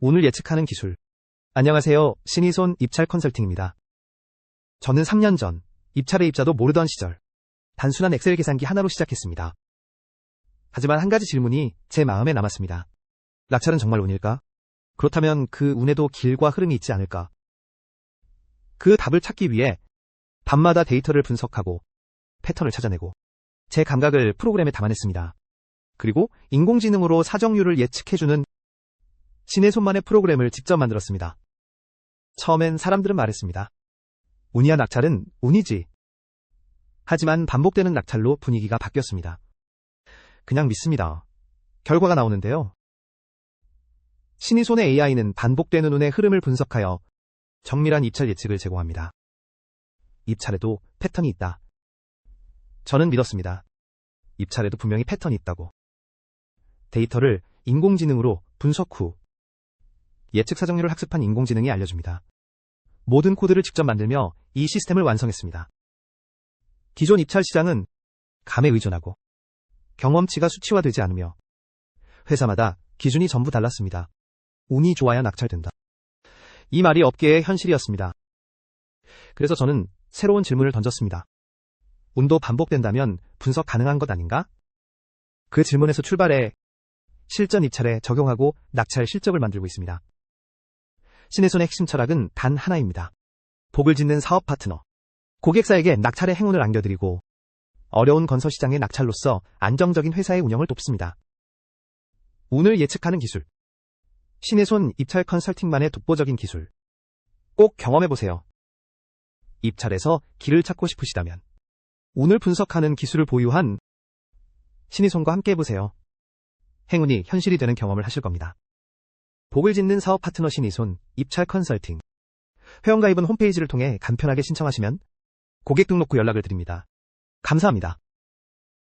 오늘 예측하는 기술. 안녕하세요. 신이손 입찰 컨설팅입니다. 저는 3년 전 입찰의 입자도 모르던 시절 단순한 엑셀 계산기 하나로 시작했습니다. 하지만 한 가지 질문이 제 마음에 남았습니다. 낙찰은 정말 운일까? 그렇다면 그 운에도 길과 흐름이 있지 않을까? 그 답을 찾기 위해 밤마다 데이터를 분석하고 패턴을 찾아내고 제 감각을 프로그램에 담아냈습니다. 그리고 인공지능으로 사정률을 예측해주는 신의 손만의 프로그램을 직접 만들었습니다. 처음엔 사람들은 말했습니다. 운이야 낙찰은 운이지. 하지만 반복되는 낙찰로 분위기가 바뀌었습니다. 그냥 믿습니다. 결과가 나오는데요. 신의 손의 AI는 반복되는 운의 흐름을 분석하여 정밀한 입찰 예측을 제공합니다. 입찰에도 패턴이 있다. 저는 믿었습니다. 입찰에도 분명히 패턴이 있다고. 데이터를 인공지능으로 분석 후 예측 사정률을 학습한 인공지능이 알려줍니다. 모든 코드를 직접 만들며 이 시스템을 완성했습니다. 기존 입찰 시장은 감에 의존하고 경험치가 수치화되지 않으며 회사마다 기준이 전부 달랐습니다. 운이 좋아야 낙찰된다. 이 말이 업계의 현실이었습니다. 그래서 저는 새로운 질문을 던졌습니다. 운도 반복된다면 분석 가능한 것 아닌가? 그 질문에서 출발해 실전 입찰에 적용하고 낙찰 실적을 만들고 있습니다. 신의 손의 핵심 철학은 단 하나입니다. 복을 짓는 사업 파트너. 고객사에게 낙찰의 행운을 안겨드리고 어려운 건설 시장의 낙찰로서 안정적인 회사의 운영을 돕습니다. 운을 예측하는 기술. 신의 손 입찰 컨설팅만의 독보적인 기술. 꼭 경험해보세요. 입찰에서 길을 찾고 싶으시다면 운을 분석하는 기술을 보유한 신의 손과 함께 해보세요. 행운이 현실이 되는 경험을 하실 겁니다. 복을 짓는 사업 파트너 신이손 입찰 컨설팅. 회원가입은 홈페이지를 통해 간편하게 신청하시면 고객 등록 후 연락을 드립니다. 감사합니다.